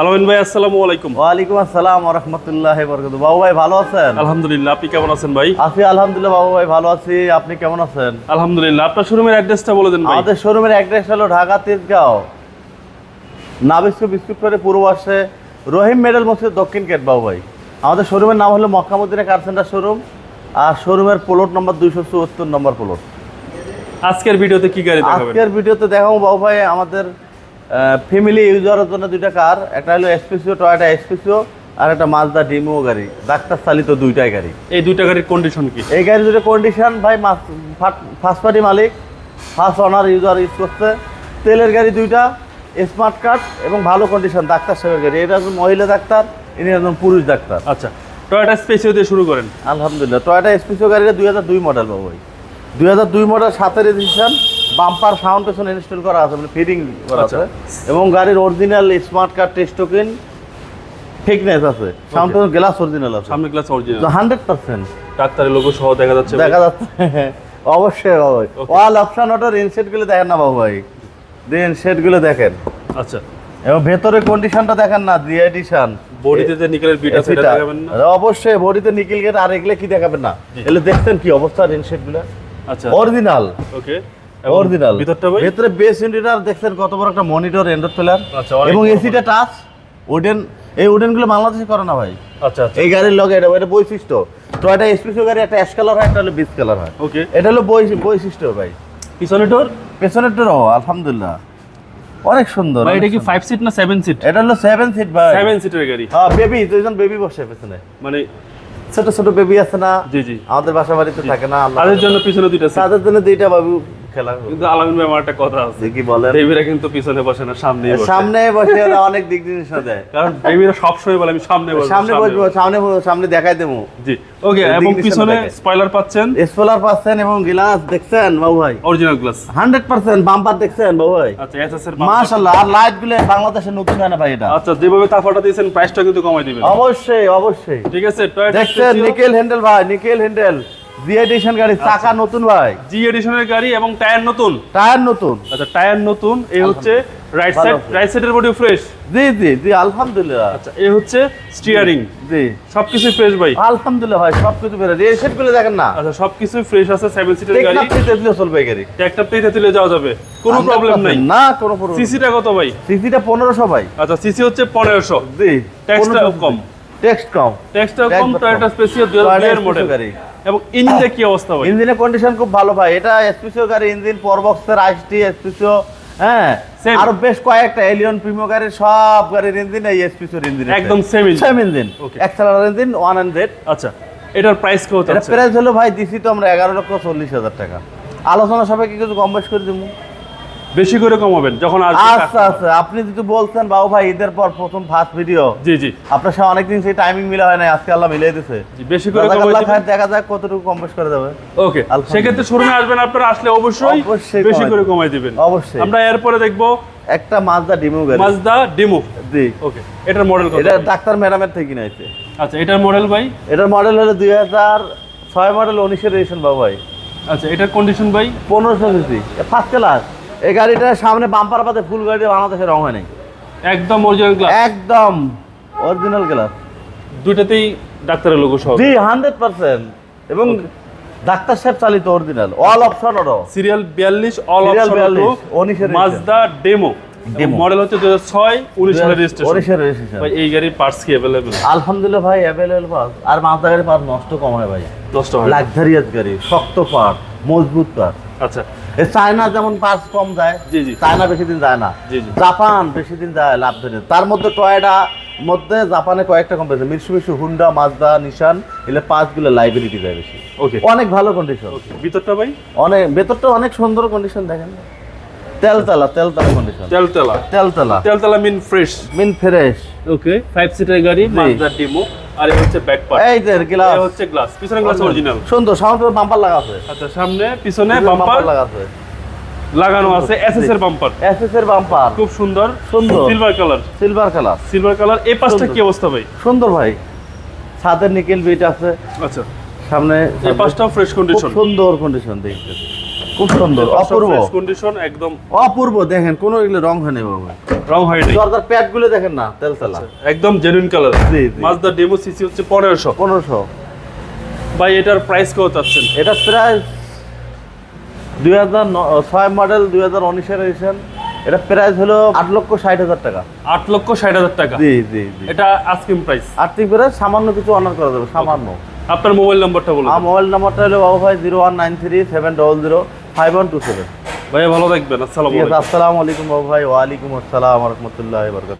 আলমিন ভাই আসসালামু আলাইকুম। ওয়ালাইকুম আসসালাম রহমতুল্লাহ বরকত বাবু ভাই ভালো আছেন? আলহামদুলিল্লাহ আপনি কেমন আছেন ভাই? আছি আলহামদুলিল্লাহ বাবু ভাই ভালো আছি। আপনি কেমন আছেন? আলহামদুলিল্লাহ আপনার শোরুমের অ্যাড্রেসটা বলে দেন ভাই। আমাদের শোরুমের অ্যাড্রেস হলো ঢাকা তেজগাঁও নাবিস্কু বিস্কুট করে পূর্ব পাশে রহিম মেডেল মসজিদ দক্ষিণ গেট বাবু ভাই। আমাদের শোরুমের নাম হলো মক্কামুদ্দিনা কার সেন্টার শোরুম আর শোরুমের প্লট নম্বর দুইশো চুয়াত্তর নম্বর প্লট আজকের ভিডিওতে কি গাড়ি আজকের ভিডিওতে দেখাবো বাবু ভাই আমাদের ফ্যামিলি ইউজারের জন্য দুইটা কার একটা হলো এসপিসিও টয়টা এসপিসিও আর একটা মাজদা ডিমো গাড়ি ডাক্তার চালিত দুইটাই গাড়ি। এই দুইটা গাড়ির কন্ডিশন কি? এই গাড়ির দুটো কন্ডিশন ভাই ফার্স্ট পার্টি মালিক ফার্স্ট অনার ইউজার ইউজ করছে। তেলের গাড়ি দুইটা স্মার্ট কার্ড এবং ভালো কন্ডিশন ডাক্তার সাহেবের গাড়ি। এটা একজন মহিলা ডাক্তার ইনি একজন পুরুষ ডাক্তার আচ্ছা টয়োটা স্পেসিও দিয়ে শুরু করেন। আলহামদুলিল্লাহ টয়টা এসপিসিও গাড়িটা দুই হাজার দুই মডেল বাবু ভাই। দুই হাজার দুই মডেল সাতের রেজিস্ট্রেশন বাম্পার সাউন্ড পেছনে ইনস্টল করা আছে মানে ফিটিং করা আছে। আচ্ছা। এবং গাড়ির original smart card tax token ঠিকনেস আছে। সাউন্ড পেছনে গ্লাস অরিজিনাল আছে। সামনে ক্লাস অরিজিনাল হান্ড্রেড পার্সেন্ট ডাক্তারের লোগো সহ দেখা যাচ্ছে দেখা যাচ্ছে। অবশ্যই ভাই। অল অপশন অটোর ইনসেটগুলো দেখেন না বাবু ভাই। ইনসেটগুলো দেখেন। আচ্ছা। এবং ভেতরের কন্ডিশনটা দেখেন না জি এডিশন বডিতে যে নিকেলের বিট আছে এটা দেখাবেন না? অবশ্যই বডিতে নিকিল গেট আর এগুলো কি দেখাবেন না। এগুলো দেখছেন কি অবস্থা ইনসেটগুলো? আচ্ছা। অরিজিনাল ওকে অরিজিনাল ভিতরটা ভাই? ভেতরে বেস ইউনিটার দেখছেন কত বড় একটা মনিটর এন্ড্রয়েড প্লেয়ার এবং এসিটা টাচ উডেন এই উডেনগুলো বাংলাদেশে করে না ভাই। আচ্ছা আচ্ছা। এই গাড়ির লগে এটা এটা বৈশিষ্ট্য। টয়টা এসপিসিও গাড়ি একটা অ্যাশ কালার হয় একটা হলো বিচ কালার হয়। ওকে এটা হলো বৈশিষ্ট্য ভাই। পিছনে ডোর পেছনের ও আলহামদুলিল্লাহ। অনেক সুন্দর ভাই এটা কি সুন্দর। 5 সিট না 7 সিট এটা হলো সেভেন সিট ভাই। 7 সিটের গাড়ি। হ্যাঁ বেবি দুইজন বেবি বসে পেছনে। মানে ছোট ছোট বেবি আছে না। জি জি। আমাদের বাসা বাড়িতে থাকে না তাদের জন্য পিছনে দুইটা তাদের জন্য দুইটা বাবু। খেলা কিন্তু আলামিন ভাই আমার একটা কথা আছে। কি বলেন। বেবিরা কিন্তু পিছনে বসে না সামনেই বসে। সামনে বসে ওরা অনেক দিক জিনিস দেয়। কারণ বেবিরা সব বলে আমি সামনে বসবো সামনে বসবো সামনে সামনে দেখাই দেবো। জি ওকে এবং পিছনে স্পয়লার পাচ্ছেন? স্পলার পাচ্ছেন এবং গ্লাস দেখছেন বাবু ভাই। Original glass hundred percent bumper দেখছেন বাবু ভাই। আচ্ছা এসএস এর মাশাল্লাহ আর লাইটগুলো বাংলাদেশে নতুন হয় না ভাই এটা। আচ্ছা যেভাবে তাফাটা দিয়েছেন প্রাইসটা কিন্তু কমাই দিবেন। অবশ্যই অবশ্যই। ঠিক আছে দেখছেন নিকেল হ্যান্ডেল ভাই নিকেল হ্যান্ডেল জি এডিশন গাড়ি চাকা নতুন ভাই। জি এডিশনের গাড়ি এবং টায়ার নতুন? টায়ার নতুন। আচ্ছা টায়ার নতুন এই হচ্ছে রাইট সাইড রাইট সাইডের বডি ফ্রেশ জি জি জি আলহামদুলিল্লাহ। আচ্ছা এই হচ্ছে স্টিয়ারিং জি সবকিছু ফ্রেশ ভাই। আলহামদুলিল্লাহ ভাই সবকিছু এই গুলো দেখেন না। আচ্ছা সবকিছু ফ্রেশ আছে সেভেন সিটের গাড়ি টেকনাফ থেকে চলবে গাড়ি। তেতুলে যাওয়া যাবে। কোনো প্রবলেম নাই। না কোনো প্রবলেম সিসিটা কত ভাই? সিসিটা পনেরোশো ভাই। আচ্ছা সিসি হচ্ছে পনেরোশো। জি ট্যাক্সটা কম। টেক্সট কম। ট্যাক্সটা কম টয়োটা Toyota হাজার Espresso মডেল গাড়ি। এবং ইঞ্জিনের কি অবস্থা ভাই? ইঞ্জিনের কন্ডিশন খুব ভালো ভাই। এটা এসপিসিও গাড়ি ইঞ্জিন পরবক্সের আইসটি এসপিসিও হ্যাঁ. আরও বেশ কয়েকটা এলিয়ন প্রিমিও গাড়ির সব গাড়ির ইঞ্জিন এই এসপিসিওর ইঞ্জিন একদম same engine। Same engine. Axela engine one hundred আচ্ছা এটার প্রাইস কত এটা প্রাইস হলো ভাই দিছি তো আমরা এগারো লক্ষ চল্লিশ হাজার টাকা। আলোচনা সবাইকে কিছু কম বেশ করে দিব বেশি করে কমাবেন যখন আচ্ছা আচ্ছা আপনি যদি বলছেন বাবু ভাই ঈদের পর প্রথম ফার্স্ট ভিডিও জি জি। আপনার সাথে অনেকদিন সেই টাইমিং মিলা হয় না আজকে আল্লাহ মিলিয়ে দিছে। বেশি করে দিবেন দেখা যাক কতটুকু কম বেশ করে দেবে। ওকে। সেক্ষেত্রে শোরুমে আসবেন আপনারা আসলে অবশ্যই বেশি করে কমাই দিবেন। অবশ্যই। আমরা এরপরে দেখব একটা মাজদা ডিমো গাড়ি। মাজদা ডেমো জি। ওকে এটার মডেল কত? এটা ডাক্তার ম্যাডামের থেকে কিনে আছে আচ্ছা এটার মডেল ভাই? এটার মডেল হলো দুই হাজার ছয় মডেল উনিশের রেজিস্ট্রেশন বাবু ভাই। আচ্ছা এটার কন্ডিশন ভাই? পনেরোশো সিসি ফার্স্ট ক্লাস এই গাড়িটার সামনে বাম্পার পাতে ফুল গাড়ি বাংলাদেশে রং হয় নাই। একদম অরিজিনাল গ্লাস একদম অরিজিনাল ক্লাস দুইটাতেই ডাক্তারের লোগো সহ। জি হান্ড্রেড পার্সেন্ট এবং ডাক্তার সাহেব চালিত original all option auto serial বিয়াল্লিশ অল অপশন 42, উনিশের মাজদা ডেমো মডেল হচ্ছে দু হাজার ছয় উনিশ সালের রেজিস্ট্রেশন ভাই এই গাড়ির পার্টস কি অ্যাভেলেবেল আলহামদুলিল্লাহ ভাই অ্যাভেলেবল পাস আর মালদা গাড়ি পাস নষ্ট কম হয় ভাই। দশটা হয় লাক্সারিয়াস গাড়ি শক্ত পার্ট মজবুত পার্ট আচ্ছা। চায়না যেমন পার্টস কম যায় জি, জি। চায়না বেশি দিন যায় না। জি, জি। জাপান বেশি দিন যায় লাভ ধরে। তার মধ্যে টয়ডা মধ্যে জাপানে কয়েকটা কোম্পানি আছে মিটসুবিশি হুন্ডা মাজদা নিশান এগুলো পাঁচগুলো লাইবিলিটি যায় বেশি। ওকে অনেক ভালো কন্ডিশন ওকে ভিতরটা ভাই? অনেক ভেতরটা অনেক সুন্দর কন্ডিশন দেখেন। তেলতলা তেলতলা কন্ডিশন তেলতলা। তেলতলা। তেলতলা mean fresh mean fresh okay five seater গাড়ি মাজদা ডেমো আর এই হচ্ছে ব্যাক পার্ট এই যে গ্লাস এই হচ্ছে গ্লাস পিছনে গ্লাস অরিজিনাল সুন্দর সামনে বাম্পার লাগা আছে। আচ্ছা সামনে পিছনে বাম্পার লাগা আছে। লাগানো আছে এসএস এর বাম্পার এসএস এর বাম্পার খুব সুন্দর। সুন্দর। Silver colour silver colour silver colour এই পাশটা কি অবস্থা ভাই? সুন্দর ভাই। ছাদের নিকেল বিট আছে। আচ্ছা। সামনে এই পাশটাও ফ্রেশ কন্ডিশন সুন্দর কন্ডিশন দেখতে খুব সুন্দর অপূর্ব। কন্ডিশন একদম। অপূর্ব দেখেন কোনো এগুলো রং হয় না বাবা। রং হয়নি দরকার প্যাডগুলো দেখেন না তেল তেলা। একদম genuine colour. Mazda demo CC হচ্ছে পনেরোশো। পনেরোশো। ভাই এটার প্রাইস কত চাচ্ছেন? এটা প্রায় দুই হাজার ছয় মডেল দুই হাজার উনিশের এডিশন এটা প্রাইস হলো আট লক্ষ ষাট হাজার টাকা। আট লক্ষ ষাট হাজার টাকা। জি জি জি। এটা আস্কিং প্রাইস আর্থিক প্রাইস সামান্য কিছু অনার করা যাবে সামান্য। আপনার মোবাইল নাম্বারটা বলুন। আমার মোবাইল নাম্বারটা হলো বাবু ভাই zero one nine three seven double zero five one two seven. ভাইয়া ভালো থাকবেন আসসালামু আলাইকুম। আসসালামু আলাইকুম বাবু ভাই ওয়ালাইকুম আসসালাম রহমতুল্লাহ বরকাত